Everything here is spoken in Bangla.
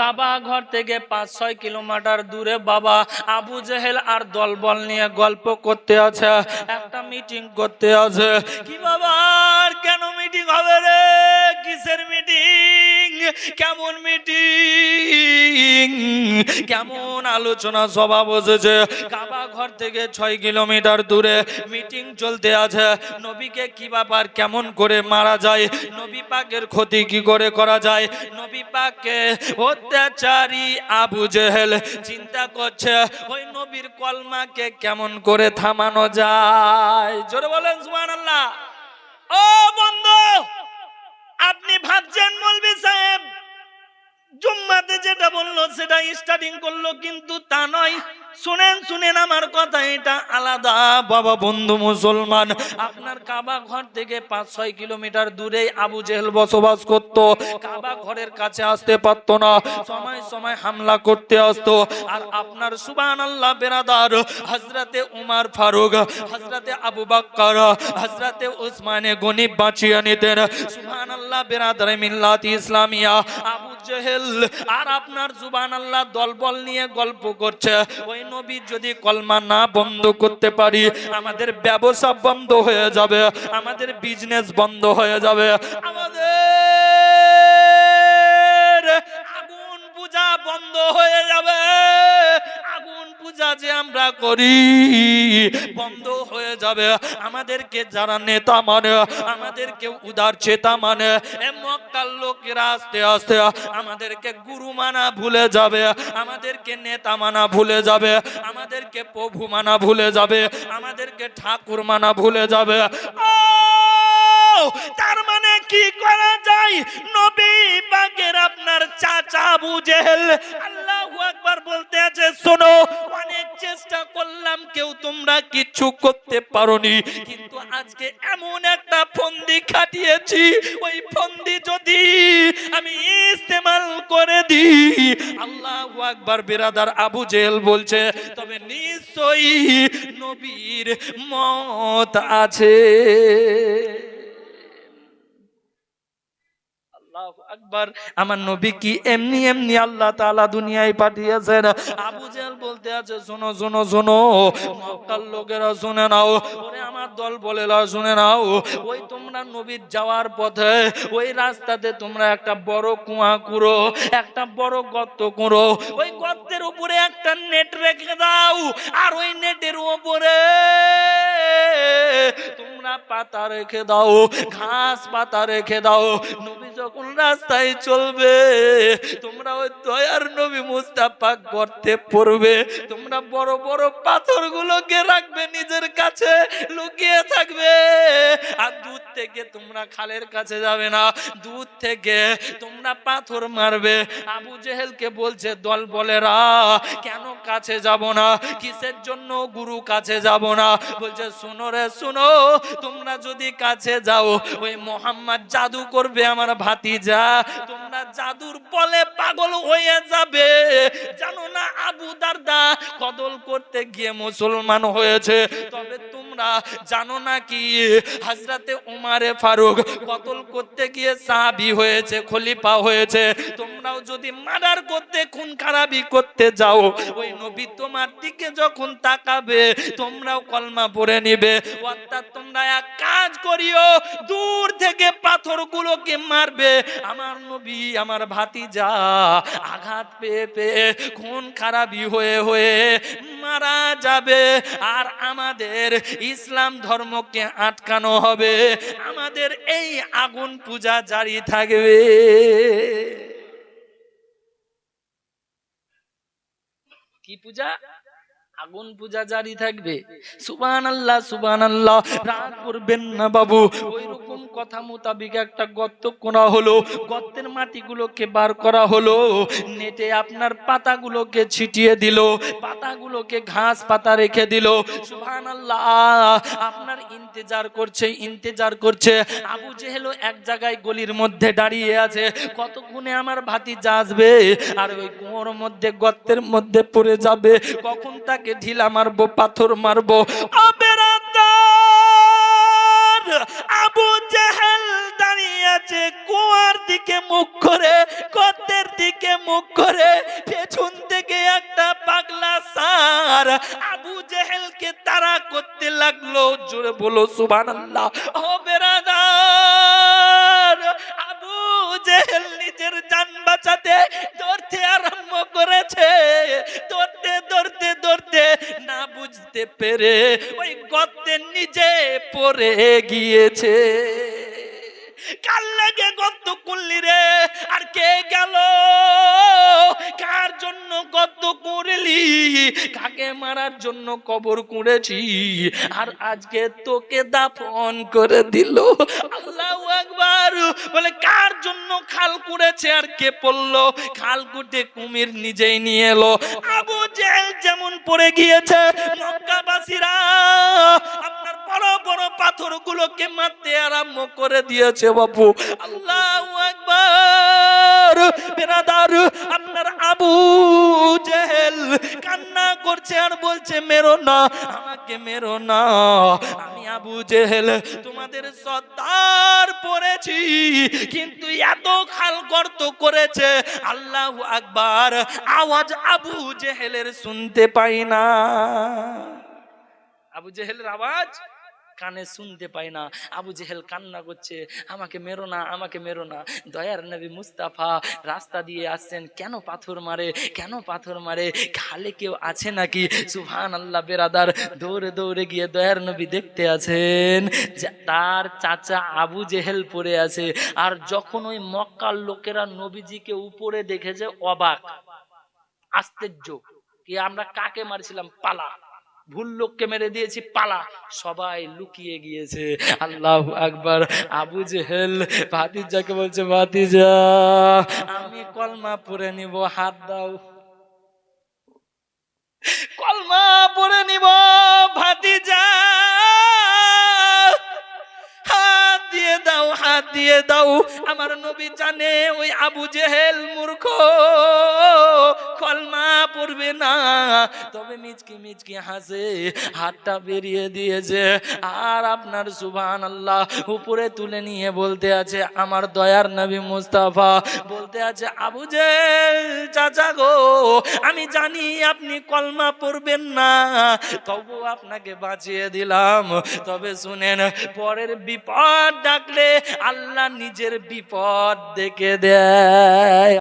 কাবা ঘর থেকে পাঁচ, ছয় কিলোমিটার দূরে বাবা আবু জেহেল আর দলবল নিয়ে গল্প করতে আছে, একটা মিটিং করতে আছে। কি বাবা কেন মিটিং হবে রে? কিসের মিটিং কেমন মিটিং কেমন আলোচনা সভা বসেছে? কাবা ঘর থেকে ছয় কিলোমিটার দূরে মিটিং চলতে আছে। নবীকে কি ব্যাপার, কেমন করে মারা যায়? নবী পাকের ক্ষতি কি করে করা যায়? নবী পাককে অত্যাচারী আবু জেহেল চিন্তা করছে, ওই নবীর কলমাকে কেমন করে থামানো যায়? জোরে বলেন, সুবহানাল্লাহ। ও বন্ধু, আপনি ভাবছেন মৌলভী সাহেব, জুম্মাতে যেটা বলল, সেটা স্টার্টিং করল, কিন্তু তা নয়। শুনেন শুনেন আমার কথা, এটা আলাদা। বাবা, বন্ধু মুসলমান, আপনার কাবা ঘর থেকে পাঁচ, ছয় কিলোমিটার দূরে আবু জেহেল বসবাস করত। কাবা ঘরের কাছে আসতে পারত না। সময় সময় হামলা করতে আসতো। আর আপনার সুবান আল্লাহ বেরাদার হজরতে উমার ফারুক হজরতে আবু বাক্কর হজরতে উসমানে গনিব বাঁচিয়ে নিতেন। সুবান আল্লাহ বেরাদার মিল্লাত ইসলামিয়া, আবু জেহেল। আর আপনার জুবান আল্লাহ দলবল নিয়ে গল্প করছে। ওই নবী যদি কলমা না বন্ধ করতে পারি, আমাদের ব্যবসা বন্ধ হয়ে যাবে, আমাদের বিজনেস বন্ধ হয়ে যাবে। আমাদের করি, বন্ধ হয়ে যাবে। আমাদেরকে যারা নেতা মানে আমাদেরকে উদার চেতা মানে মক্কার লোকেরা আস্তে আস্তে আমাদেরকে গুরু মানা ভুলে যাবে, আমাদেরকে নেতা মানা ভুলে যাবে, আমাদেরকে প্রভু মানা ভুলে যাবে, আমাদেরকে ঠাকুর মানা ভুলে যাবে। তার মানে কি করা যায়? নবী পাকের আপনার চাচা বুঝেল আল্লাহু আকবার বলতে আছে, শোনো চেষ্টা করলাম, কেউ তোমরা কিচ্ছু করতে পারোনি। কিন্তু আজকে এমন একটা ফন্দি খাটিয়েছি, ওই ফন্দি যদি আমি ইস্তেমাল করে দিই, আল্লাহু আকবার, বিরাদার আবু জেহেল বলছে, তবে নিশ্চয়ই নবীর মত আছে আল্লাহু আমার নবী কি এমনি এমনি আল্লাহ দুনিয়ায় পাঠিয়েছেন? আবু জেহেল বলতে আছে, শোনো শোনো শোনো, মক্কার লোকেরা শুনে নাও আমার দল বলেলা শুনে নাও, ওই তোমরা নবীর যাওয়ার পথে, ওই রাস্তাতে তোমরা একটা বড় কুয়া কুড়ো, একটা বড় গর্ত কুড়ো, ওই গর্তের উপরে একটা নেট রেখে দাও, আর ওই নেটের উপরে তোমরা পাতা রেখে দাও, ঘাস পাতা রেখে দাও, নবী যখন রাস্তায় চলবে, তোমরা ওই দয়ার নবী মুস্তাফা গর্তে পড়বে। তোমরা বড় বড় পাথরগুলোকে রাখবে নিজের কাছে, লুকিয়ে থাকবে। থেকে তোমরা খালের কাছে যাবে না, দূর থেকে তোমরা পাথর মারবে। আবু জেহেলকে বলছে, দল বলেরা, কেন কাছে যাব না? কিসের জন্য গুরু কাছে যাব না? বলছে, শুনো রে, শুনো, তোমরা যদি কাছে যাও, ওই মোহাম্মদ জাদু করবে আমার ভাতিজা। তোমরা জাদুর বলে পাগল হয়ে যাবে। জানো না, আবু দারদা কদল করতে গিয়ে মুসলমান হয়েছে, তবে তোমরা জানো না কি? হাজরাতে উমারে ফারুক কতল করতে গিয়ে সাহাবি হয়েছে, খলিফা হয়েছে। তোমরাও যদি মার্ডার করতে, খুন খারাপি করতে যাও, ওই নবী তোমার দিকে যখন তাকাবে, তোমরাও কলমা পড়ে নিবে। অর্থাৎ তোমরা এক কাজ করিও, দূর থেকে পাথরগুলোকে মারবে। আমার নবী, আমার ভাতিজা আঘাত পেয়ে পেয়ে খুন খারাপি হয়ে হয়ে মারা যাবে আর আমাদের ইসলাম ধর্মকে আটকানো হবে। আমাদের এই আগুন পূজা জারি থাকবে। কি পূজা? আগুন পূজা জারি থাকবে। সুবান আল্লাহ সুবান আল্লাহ রাগ করবেন না বাবু, ওই কথা মোতাবিক একটা গর্ত করা হলো, গর্তের মাটিগুলোকে বার করা হলো, নেটে আপনার পাতাগুলোকে ছিটিয়ে দিল, পাতাগুলোকে ঘাস পাতা রেখে দিল। আপনার ইন্তেজার করছে ইন্তেজার করছে। আবু জেহেলও এক জায়গায় গলির মধ্যে দাঁড়িয়ে আছে। কতক্ষণে আমার ভাতি আসবে? আর ওই কুয়োর মধ্যে, গর্তের মধ্যে পড়ে যাবে। কখন তাকে ঢিলা মারবো, পাথর মারবো? মুখ করে, গর্তের দিকে মুখ করে, পেছন থেকে একটা পাগলা সার আবু জেহেলকে তারা করতে লাগল। জোরে বলো, সুবহানাল্লাহ। ও বেরাদার, আবু জেহেল নিজের জান বাঁচাতে ধরতে আরম্ভ করেছে। ধরতে ধরতে ধরতে না বুঝতে পেরে ওই গর্তে নিজে পড়ে গিয়েছে। কার গদ্য করলি রে? আর কে গেল? কার জন্য গদ্য করলি? কাকে মারার জন্য কবর কুড়েছি আর আজকে তোকে দাফন করে দিল। আল্লাহ একবার বলে, কার জন্য খাল কুড়েছে? আর কে পড়ল? খাল কুটে কুমির নিজেই নিয়ে এলো। আবু জেল যেমন পড়ে গিয়েছে, মক্কাবাসীরা পাথরগুলোকে মারতে আরম্ভ করে দিয়েছে বাপু। আল্লাহ একবার আপনার আবু জেহেল কান্না করছে আর বলছে, মেরো না, আমাকে মেরো না। আমি আবু জেহেল, তোমাদের সর্দার পড়েছি, কিন্তু এত খাল গর্ত করেছে। আল্লাহ আকবার, আওয়াজ আবু জেহেলের শুনতে পাই না। আবু জেহেলের আওয়াজ? কানে শুনতে পাই না। আবু জেহেল কান্না করছে, আমাকে মেরো না, আমাকে মেরো না। দয়ার নবী মুস্তাফা রাস্তা দিয়ে আসছেন, কেন পাথর মারে, কেন পাথর মারে, খালে কেউ আছে নাকি? সুহান আল্লাহ বেরাদার, দৌড়ে দৌড়ে গিয়ে দয়ার নবী দেখতে আছেন তার চাচা আবু জেহেল পড়ে আছে। আর যখন ওই মক্কার লোকেরা নবীজিকে উপরে দেখেছে অবাক, আশ্চর্য, কি আমরা কাকে মারছিলাম? পালা। ভুল লোককে মেরে দিয়েছি, পালা। সবাই লুকিয়ে গিয়েছে। আল্লাহ আকবার। আবু জেহেল, ভাতিজাকে বলছে, ভাতিজা, আমি কলমা পরে নিব, হাত দাও। কলমা পরে নিব, ভাতিজা। হাত দিয়ে দাও, হাত দিয়ে দাও। আমার নবী জানে, ওই আবু জেহেল মূর্খ। পড়বে না। তবে মিচকি মিচকি হাসে, হাতটা বেরিয়ে দিয়েছে। আর আপনার সুবহান আল্লাহ উপরে তুলে নিয়ে বলতে আছে, আমার দয়ার নবী মুস্তাফা। বলতে আছে, আবু জেহেল চাচা গো, আমি জানি আপনি কলমা পড়বেন না। তবু আপনাকে বাঁচিয়ে দিলাম। তবে শুনেন, পরের বিপদ ডাকলে আল্লাহ নিজের বিপদ দেখে দেয়।